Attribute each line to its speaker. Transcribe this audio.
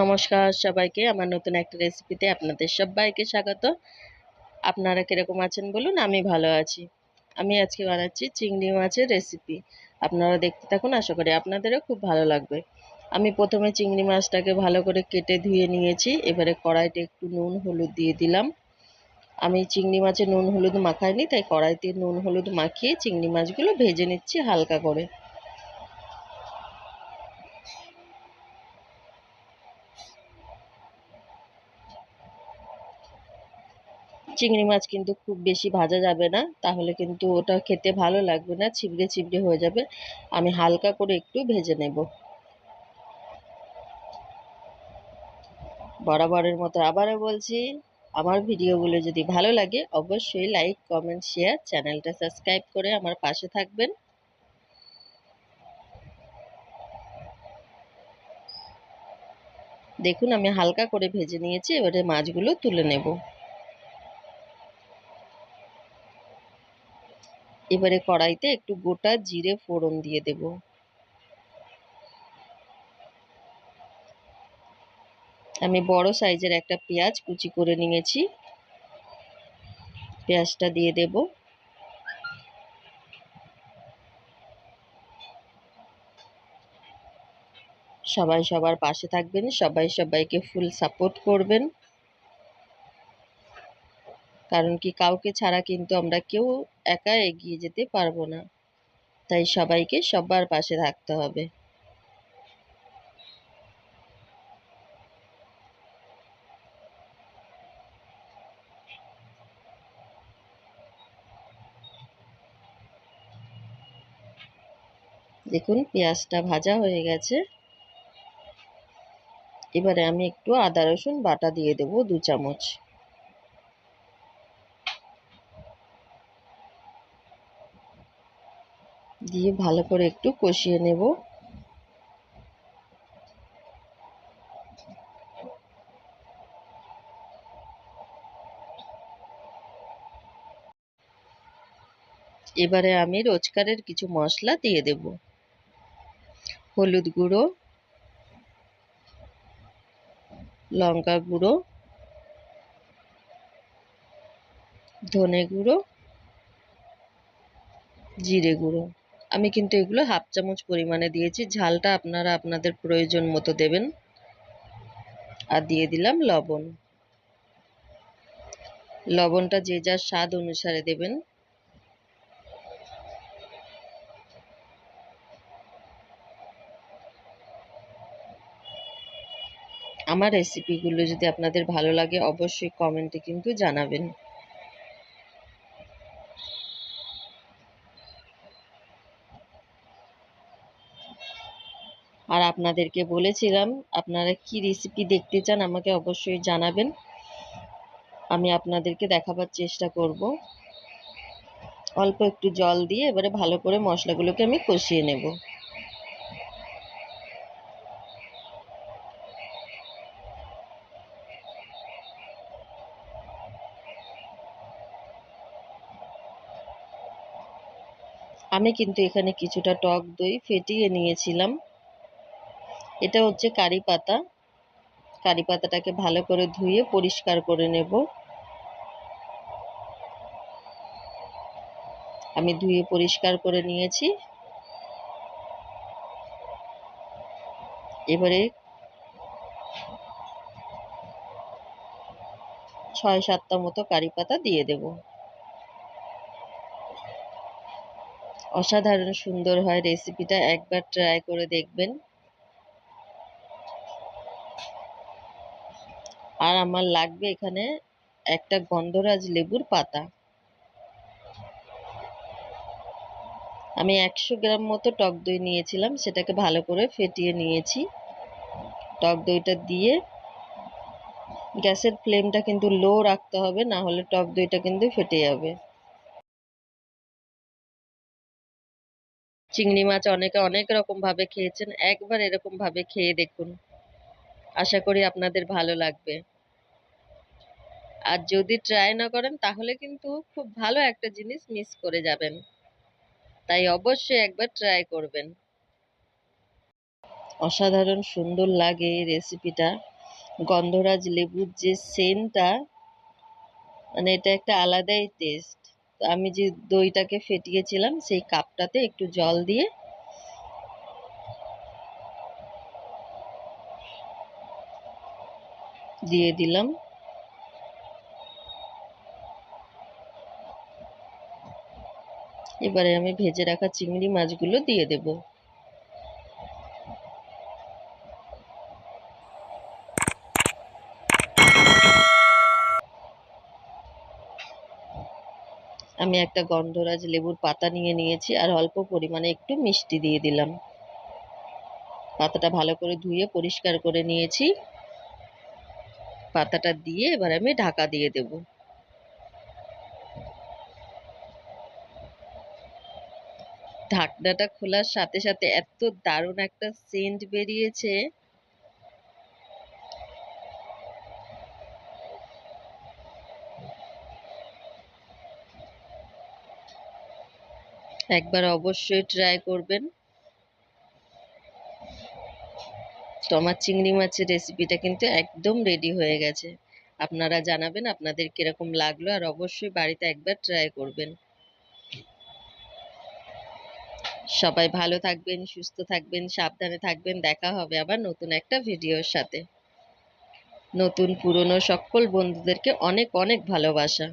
Speaker 1: নমস্কার সবাইকে আমার নতুন একটা রেসিপিতে আপনাদের সবাইকে স্বাগত। আপনারা কীরকম আছেন বলুন, আমি ভালো আছি। আমি আজকে বানাচ্ছি চিংড়ি মাছের রেসিপি আপনারা দেখতে থাকুন, আশা করি আপনাদেরও খুব ভালো লাগবে। আমি প্রথমে চিংড়ি মাছটাকে ভালো করে কেটে ধুয়ে নিয়েছি, এবারে কড়াইতে একটু নুন, হলুদ দিয়ে দিলাম। আমি চিংড়ি মাছে নুন, হলুদ মাখাইনি, তাই কড়াইতে নুন, হলুদ মাখিয়ে চিংড়ি মাছগুলো ভেজে নিচ্ছি হালকা করে। চিংড়ি মাছ কিন্তু খুব বেশি ভাজা যাবে না। তাহলে কিন্তু ওটা খেতে ভালো লাগবে না, ছিবড়ে ছিবড়ে হয়ে যাবে। আমি হালকা করে একটু ভেজে নেব। বরাবরের মতো আবারও বলছি, আমার ভিডিওগুলো যদি ভালো লাগে অবশ্যই লাইক কমেন্ট শেয়ার চ্যানেলটা সাবস্ক্রাইব করে আমার পাশে থাকবেন। দেখুন, আমি হালকা করে ভেজে নিয়েছি, এবারে মাছগুলো তুলে নেব। এবারে কড়াইতে একটু গোটা জিরে ফোড়ন দিয়ে দেব। আমি বড় সাইজের একটা পেঁয়াজ কুচি করে নিয়েছি। পেঁয়াজটা দিয়ে দেব। সবাই সবার পাশে থাকবেন, সবাই সবাইকে ফুল সাপোর্ট করবেন। কারণ কি কাউকে ছাড়া কিন্তু আমরা কেউ একা এগিয়ে যেতে পারব না। তাই সবাইকে সবার পাশে থাকতে হবে। দেখুন, পেঁয়াজটা ভাজা হয়ে গেছে। এবারে আমি একটু আদা রসুন বাটা দিয়ে দেব দু চামচ। দিয়ে ভালো করে একটু কষিয়ে নেব। এবারে আমি রোজকারের কিছু মশলা দিয়ে দেব। হলুদ গুঁড়ো, লঙ্কা গুঁড়ো, ধনে গুঁড়ো, জিরে গুঁড়ো। আমি কিন্তু এগুলো হাফ চামচ পরিমাণে দিয়েছি। ঝালটা আপনারা আপনাদের প্রয়োজন মতো দেবেন। আর দিয়ে দিলাম লবণ। লবণটা যে যার স্বাদ অনুসারে দেবেন। আমার রেসিপিগুলো যদি আপনাদের ভালো লাগে, অবশ্যই কমেন্টে কিন্তু জানাবেন। আর আপনাদেরকে বলেছিলাম, আপনারা কি রেসিপি দেখতে চান আমাকে অবশ্যই জানাবেন। আমি আপনাদেরকে দেখাবার চেষ্টা করব। অল্প একটু জল দিয়ে এবারে ভালো করে মশলাগুলোকে আমি কষিয়ে নেব। আমি কিন্তু এখানে কিছুটা টক দই ফেটিয়ে নিয়েছিলাম। এটা হচ্ছে কারি পাতা। কারি পাতাটাকে ভালো করে ধুয়ে পরিষ্কার করে নেব। আমি ধুয়ে পরিষ্কার করে নিয়েছি। এবারে ছয় সাতটা মতো কারি পাতা দিয়ে দেব। অসাধারণ সুন্দর হয় রেসিপিটা, একবার ট্রাই করে দেখবেন। আর আমার লাগবে এখানে একটা গন্ধরাজ লেবুর পাতা। আমি একশো গ্রাম মতো টক দই নিয়েছিলাম, সেটাকে ভালো করে ফেটিয়ে নিয়েছি। টক দইটা দিয়ে গ্যাসের ফ্লেমটা কিন্তু লো রাখতে হবে, না হলে টক দইটা কিন্তু ফেটে যাবে। চিংড়ি মাছ অনেকে অনেক রকম ভাবে খেয়েছেন, একবার এরকম ভাবে খেয়ে দেখুন। আশা করি আপনাদের ভালো লাগবে। আর যদি ট্রাই না করেন, তাহলে কিন্তু খুব ভালো একটা জিনিস মিস করে যাবেন। তাই অবশ্যই একবার ট্রাই করবেন। অসাধারণ সুন্দর লাগে এই রেসিপিটা গন্ধরাজ লেবুর যে সেন্টটা মানে এটা একটা আলাদাই টেস্ট আমি যে দইটাকে ফেটিয়েছিলাম, সেই কাপটাতে একটু জল দিয়ে দিয়ে দিলাম। এবারে আমি ভেজে রাখা চিংড়ি মাছগুলো দিয়ে দেব। আমি একটা গন্ধরাজ লেবুর পাতা নিয়ে নিয়েছি আর অল্প পরিমাণে একটু মিষ্টি দিয়ে দিলাম। পাতাটা ভালো করে ধুয়ে পরিষ্কার করে নিয়েছি। পাতাটা দিয়ে এবার আমি ঢাকা দিয়ে দেব। ঢাকনাটা খোলার সাথে সাথে এত দারুণ একটা সেন্ট বেরিয়েছে। একবার অবশ্যই ট্রাই করবেন। তো আমার চিংড়ি মাছের রেসিপিটা কিন্তু একদম রেডি হয়ে গেছে। আপনারা জানাবেন আপনাদের কীরকম লাগল আর অবশ্যই বাড়িতে একবার ট্রাই করবেন। সবাই ভালো থাকবেন, সুস্থ থাকবেন, সাবধানে থাকবেন। দেখা হবে আবার নতুন একটা ভিডিওর সাথে। নতুন পুরনো সকল বন্ধুদেরকে অনেক অনেক ভালোবাসা।